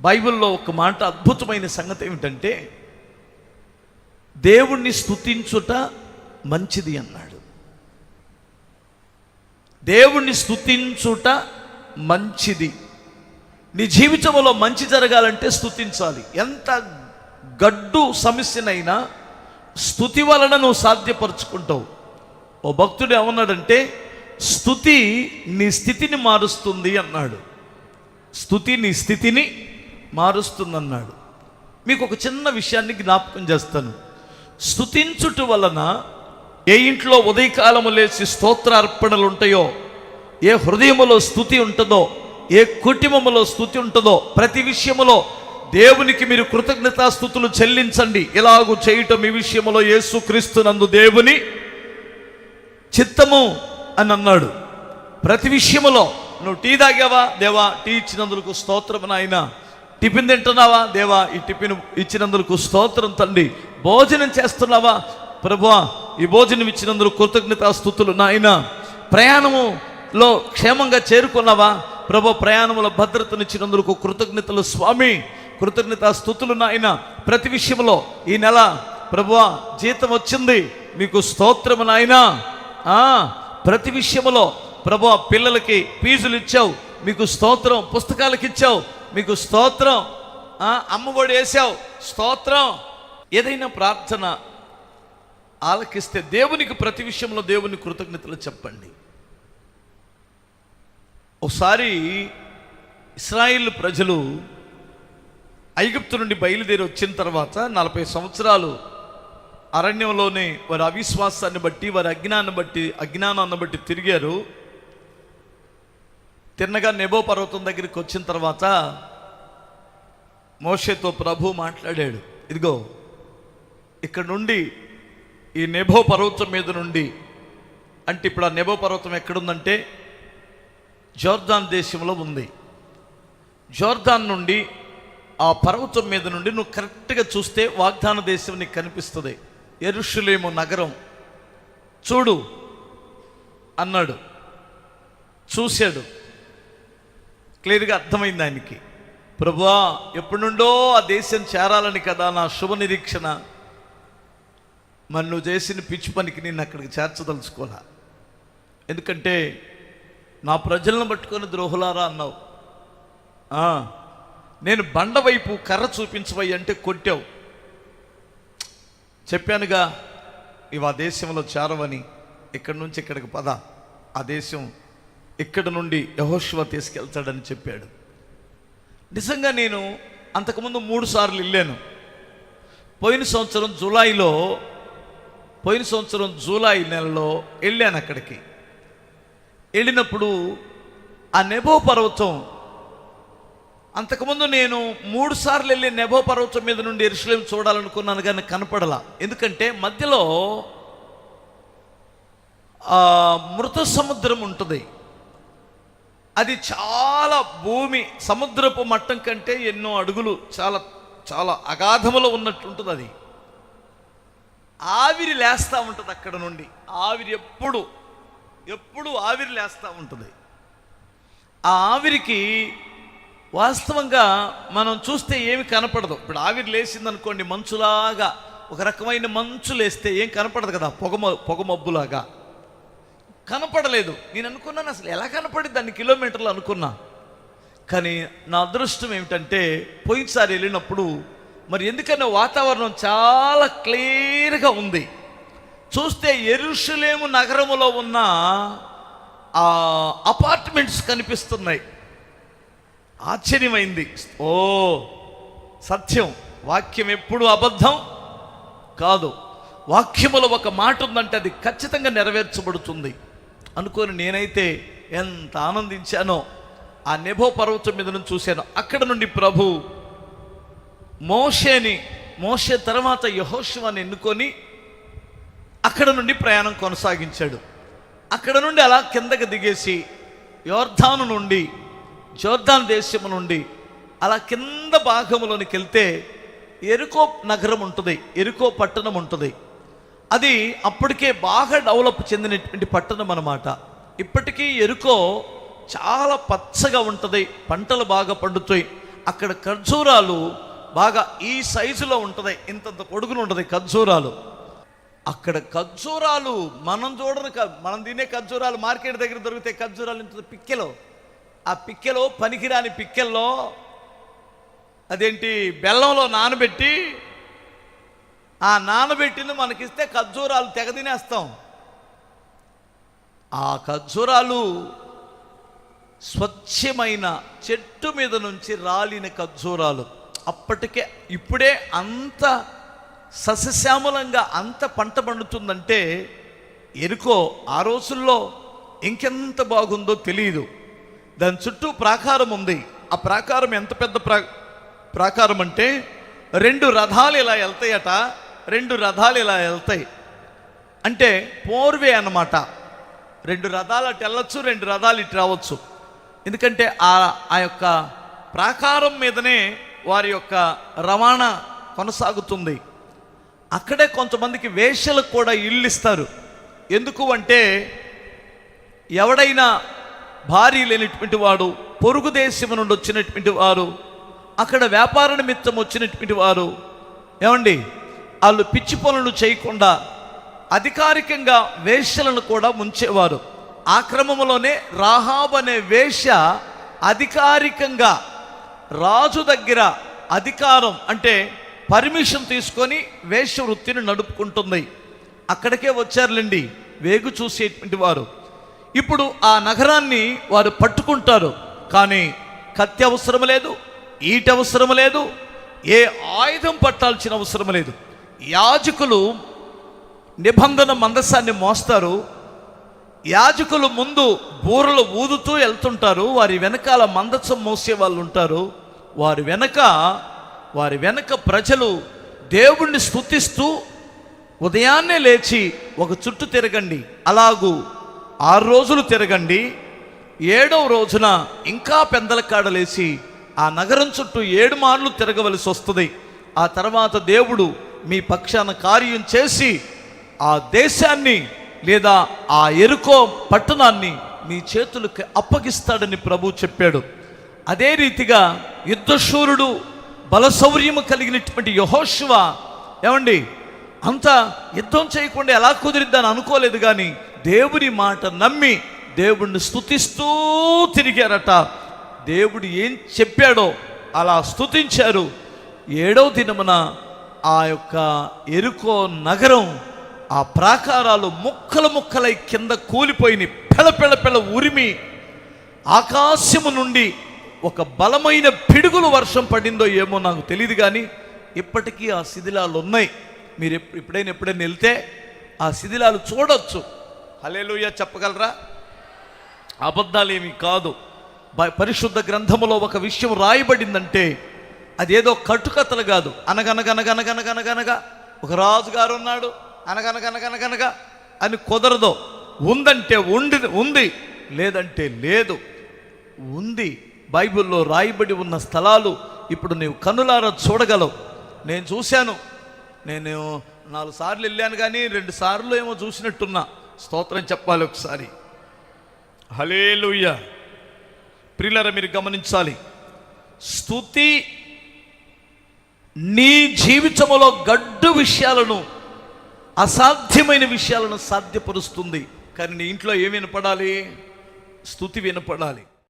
బైబిల్లో ఒక మాట అద్భుతమైన సంగతి ఏమిటంటే దేవుణ్ణి స్తుతించుట మంచిది అన్నాడు. దేవుణ్ణి స్తుతించుట మంచిది. నీ జీవితంలో మంచి జరగాలంటే స్తుతించాలి. ఎంత గడ్డు సమస్యనైనా స్థుతి వలన నువ్వు సాధ్యపరుచుకుంటావు. ఓ భక్తుడు ఏమన్నాడంటే స్థుతి నీ స్థితిని మారుస్తుంది అన్నాడు. స్థుతి నీ స్థితిని మారుస్తుందన్నాడు. మీకు ఒక చిన్న విషయాన్ని జ్ఞాపకం చేస్తాను. స్థుతించుట వలన ఏ ఇంట్లో ఉదయకాలము లేచి స్తోత్రార్పణలు ఉంటాయో ఏ హృదయములో స్థుతి ఉంటుందో ఏ కుటుంబములో స్థుతి ఉంటుందో ప్రతి విషయములో దేవునికి మీరు కృతజ్ఞతాస్థుతులు చెల్లించండి. ఇలాగూ చేయటం ఈ విషయంలో యేసుక్రీస్తునందు దేవుని చిత్తము అని అన్నాడు. ప్రతి విషయములో నువ్వు టీ తాగావా? దేవా టీ ఇచ్చినందుకు స్తోత్రం నాయనా. టిఫిన్ తింటున్నావా? దేవా ఈ టిఫిన్ ఇచ్చినందుకు స్తోత్రం తండ్రి భోజనం చేస్తున్నావా? ప్రభువా ఈ భోజనం ఇచ్చినందుకు కృతజ్ఞత స్థుతులు నాయన. ప్రయాణములో క్షేమంగా చేరుకున్నావా? ప్రభు ప్రయాణములో భద్రతనిచ్చినందుకు కృతజ్ఞతలు స్వామి. కృతజ్ఞత స్థుతులు నాయన. ప్రతి విషయంలో ఈ నెల ప్రభువా జీతం వచ్చింది. మీకు స్తోత్రము నాయనా. ఆ, ప్రతి విషయములో ప్రభు పిల్లలకి ఫీజులు ఇచ్చావు. మీకు స్తోత్రం పుస్తకాలకి ఇచ్చావు. మీకు స్తోత్రం. అమ్మఒడి వేసావు. స్తోత్రం. ఏదైనా ప్రార్థన ఆలకిస్తే దేవునికి ప్రతి విషయంలో దేవుని కృతజ్ఞతలు చెప్పండి. ఒకసారి ఇస్రాయిల్ ప్రజలు ఐగుప్తు నుండి బయలుదేరి వచ్చిన తర్వాత నలభై సంవత్సరాలు అరణ్యంలోనే వారి అవిశ్వాసాన్ని బట్టి వారి అజ్ఞానాన్ని బట్టి అజ్ఞానాన్ని బట్టి తిరిగారు. తిన్నగా నెబో పర్వతం దగ్గరికి వచ్చిన తర్వాత మోషేతో ప్రభు మాట్లాడాడు ఇదిగో ఇక్కడ నుండి ఈ నెబో పర్వతం మీద నుండి అంటే ఇప్పుడు ఆ నెబో పర్వతం ఎక్కడుందంటే జోర్దాన్ దేశంలో ఉంది. జోర్దాన్ నుండి ఆ పర్వతం మీద నుండి నువ్వు కరెక్ట్గా చూస్తే వాగ్దాన దేశం నీకు కనిపిస్తుంది. ఎరుషులేము నగరం. చూడు అన్నాడు. చూశాడు. క్లియర్గా అర్థమైంది ఆయనకి. ప్రభువా ఎప్పటి నుండో ఆ దేశం చేరాలని కదా నా శుభ నిరీక్షణ. మరి నువ్వు చేసిన పిచ్చి పనికి నేను అక్కడికి చేర్చదలుచుకోలే. ఎందుకంటే నా ప్రజలను పట్టుకొని ద్రోహులారా అన్నావు. నేను బండ వైపు కర్ర చూపించవయ్యి అంటే కొట్టావు. చెప్పానుగా ఇవి ఆ దేశంలో చేరవని ఇక్కడి నుంచి ఇక్కడికి పద. ఆ దేశం ఇక్కడ నుండి యహోశివ తీసుకెళ్తాడని చెప్పాడు. నిజంగా నేను అంతకుముందు మూడు సార్లు వెళ్ళాను. పోయిన సంవత్సరం జూలైలో పోయిన సంవత్సరం జూలై నెలలో వెళ్ళాను అక్కడికి. వెళ్ళినప్పుడు ఆ నెబో పర్వతం అంతకుముందు నేను మూడు సార్లు వెళ్ళి నెబో పర్వతం మీద నుండి ఎరుసలేం చూడాలనుకున్నాను కానీ కనపడలా. ఎందుకంటే మధ్యలో మృత సముద్రం ఉంటుంది. అది చాలా భూమి సముద్రపు మట్టం కంటే ఎన్నో అడుగులు చాలా చాలా అగాధములో ఉన్నట్టు ఉంటుంది అది ఆవిరి లేస్తూ ఉంటుంది అక్కడ నుండి. ఆవిరి ఎప్పుడు ఎప్పుడు ఆవిరి లేస్తూ ఉంటుంది. ఆ ఆవిరికి వాస్తవంగా మనం చూస్తే ఏమి కనపడదు. ఇప్పుడు ఆవిరి లేచిందనుకోండి మంచులాగా ఒక రకమైన మంచు లేస్తే ఏం కనపడదు కదా పొగ పొగ మబ్బులాగా కనపడలేదు. నేను అనుకున్నాను అసలు ఎలా కనపడింది అన్ని కిలోమీటర్లు అనుకున్నా. కానీ నా అదృష్టం ఏమిటంటే పోయినసారి వెళ్ళినప్పుడు మరి ఎందుకన్నా వాతావరణం చాలా క్లియర్గా ఉంది. చూస్తే ఎరుషులేము నగరములో ఉన్న ఆ అపార్ట్మెంట్స్ కనిపిస్తున్నాయి. ఆశ్చర్యమైంది. ఓ సత్యం. వాక్యం ఎప్పుడు అబద్ధం కాదు. వాక్యములో ఒక మాట ఉందంటే అది ఖచ్చితంగా నెరవేర్చబడుతుంది. అనుకొని నేనైతే ఎంత ఆనందించానో ఆ నెభో పర్వతం మీద నుంచి చూశాను. అక్కడ నుండి ప్రభు మోషేని మోషే తర్వాత యహోశివాన్ని ఎన్నుకొని అక్కడ నుండి ప్రయాణం కొనసాగించాడు. అక్కడ నుండి అలా కిందకి దిగేసి యోర్ధాను నుండి జోర్ధాన్ దేశము నుండి అలా కింద భాగంలోనికి వెళ్తే ఎరుకో నగరం ఉంటుంది ఎరుకో పట్టణం ఉంటుంది. అది అప్పటికే బాగా డెవలప్ చెందినటువంటి పట్టణం అన్నమాట. ఇప్పటికీ ఎరుకో చాలా పచ్చగా ఉంటుంది పంటలు బాగా పండుతాయి. అక్కడ ఖర్జూరాలు బాగా ఈ సైజులో ఉంటుంది ఇంతంత పొడుగులు ఉంటుంది ఖర్జూరాలు. అక్కడ ఖర్జూరాలు మనం చూడని మనం తినే ఖర్జూరాలు మార్కెట్ దగ్గర దొరికితే ఖర్జూరాలు ఇంత పిక్కెలో. ఆ పిక్కెలో పనికిరాని పిక్కెల్లో అదేంటి బెల్లంలో నానబెట్టి ఆ నానబెట్టింది మనకిస్తే ఖర్జూరాలు తెగ తినేస్తాం. ఆ ఖర్జూరాలు స్వచ్ఛమైన చెట్టు మీద నుంచి రాలిన ఖర్జూరాలు. అప్పటికే ఇప్పుడే అంత సస్యశ్యామలంగా అంత పంట పండుతుందంటే ఎరుకో ఆ రోజుల్లో ఇంకెంత బాగుందో తెలియదు దాని చుట్టూ ప్రాకారం ఉంది. ఆ ప్రాకారం ఎంత పెద్ద ప్రా ప్రాకారం అంటే రెండు రథాలు ఇలా వెళ్తాయట. రెండు రథాలు ఇలా వెళ్తాయి. అంటే పోర్వే అన్నమాట. రెండు రథాలు అటు వెళ్ళొచ్చు రెండు రథాలు ఇటు రావచ్చు. ఎందుకంటే ఆ ఆ యొక్క ప్రాకారం మీదనే వారి యొక్క రవాణా కొనసాగుతుంది. అక్కడే కొంతమందికి వేషలకు కూడా ఇల్లు ఇస్తారు. ఎందుకు అంటే ఎవడైనా భార్య లేనటువంటి వాడు పొరుగు దేశం నుండి వచ్చినటువంటి వారు అక్కడ వ్యాపార నిమిత్తం వచ్చినటువంటి వారు ఏమండి? వాళ్ళు పిచ్చి పనులు చేయకుండా అధికారికంగా వేష్యలను కూడా ముంచేవారు. ఆ క్రమంలోనే రాహాబ్ అనే వేష అధికారికంగా రాజు దగ్గర అధికారం అంటే పర్మిషన్ తీసుకొని వేష వృత్తిని నడుపుకుంటుంది. అక్కడికే వచ్చారులేండి వేగు చూసేటువంటి వారు. ఇప్పుడు ఆ నగరాన్ని వారు పట్టుకుంటారు. కానీ కత్తి అవసరం లేదు ఈట అవసరం లేదు ఏ ఆయుధం పట్టాల్సిన అవసరం లేదు. యాజకులు నిబంధన మందసాన్ని మోస్తారు. యాజకులు ముందు బూరలు ఊదుతూ వెళ్తుంటారు. వారి వెనకాల మందసం మోసే వాళ్ళు ఉంటారు. వారి వెనక వారి వెనక ప్రజలు దేవుణ్ణి స్థుతిస్తూ ఉదయాన్నే లేచి ఒక చుట్టు తిరగండి. అలాగూ ఆరు రోజులు తిరగండి. ఏడవ రోజున ఇంకా పెందల కాడలేసి ఆ నగరం చుట్టూ ఏడు మార్లు తిరగవలసి వస్తుంది. ఆ తర్వాత దేవుడు మీ పక్షాన కార్యం చేసి ఆ దేశాన్ని లేదా ఆ ఎరుకో పట్టణాన్ని మీ చేతులకు అప్పగిస్తాడని ప్రభు చెప్పాడు. అదే రీతిగా యుద్ధశూరుడు బలశౌర్యము కలిగినటువంటి యహోశివ ఏమండి? అంత యుద్ధం చేయకుండా ఎలా కుదిరిద్దని అనుకోలేదు కానీ దేవుని మాట నమ్మి దేవుణ్ణి స్తుతిస్తూ తిరిగారట. దేవుడు ఏం చెప్పాడో అలా స్తుతించారు. ఏడవ దినమున ఆ యొక్క ఎరుకో నగరం ఆ ప్రాకారాలు ముక్కలు ముక్కలై కింద కూలిపోయినాయి పెళ పెళ ఉరిమి ఆకాశము నుండి ఒక బలమైన పిడుగులు వర్షం పడిందో ఏమో నాకు తెలియదు కానీ ఇప్పటికీ ఆ శిథిలాలు ఉన్నాయి. మీరు ఎప్పుడైనా ఎప్పుడైనా వెళ్తే ఆ శిథిలాలు చూడొచ్చు. హలేలుయ చెప్పగలరా? అబద్ధాలేమి కాదు. పరిశుద్ధ గ్రంథములో ఒక విషయం రాయబడిందంటే అదేదో కట్టుకథలు కాదు. అనగనగనగనగనగనగనగా. ఒక రాజుగారు ఉన్నాడు. అనగనగనగనగనగా. అని కుదరదు. ఉందంటే ఉండి ఉంది. లేదంటే లేదు. ఉంది. బైబిల్లో రాయబడి ఉన్న స్థలాలు ఇప్పుడు నీవు కనులారా చూడగలవు. నేను చూశాను. నేను నాలుగు సార్లు వెళ్ళాను కానీ రెండు సార్లు ఏమో చూసినట్టున్నా. స్తోత్రం చెప్పాలి ఒకసారి. హలేలుయ్య ప్రిలర మీరు గమనించాలి. స్థుతి నీ జీవితంలో గడ్డు విషయాలను అసాధ్యమైన విషయాలను సాధ్యపరుస్తుంది. కానీ నీ ఇంట్లో ఏమి వినపడాలి? స్థుతి వినపడాలి.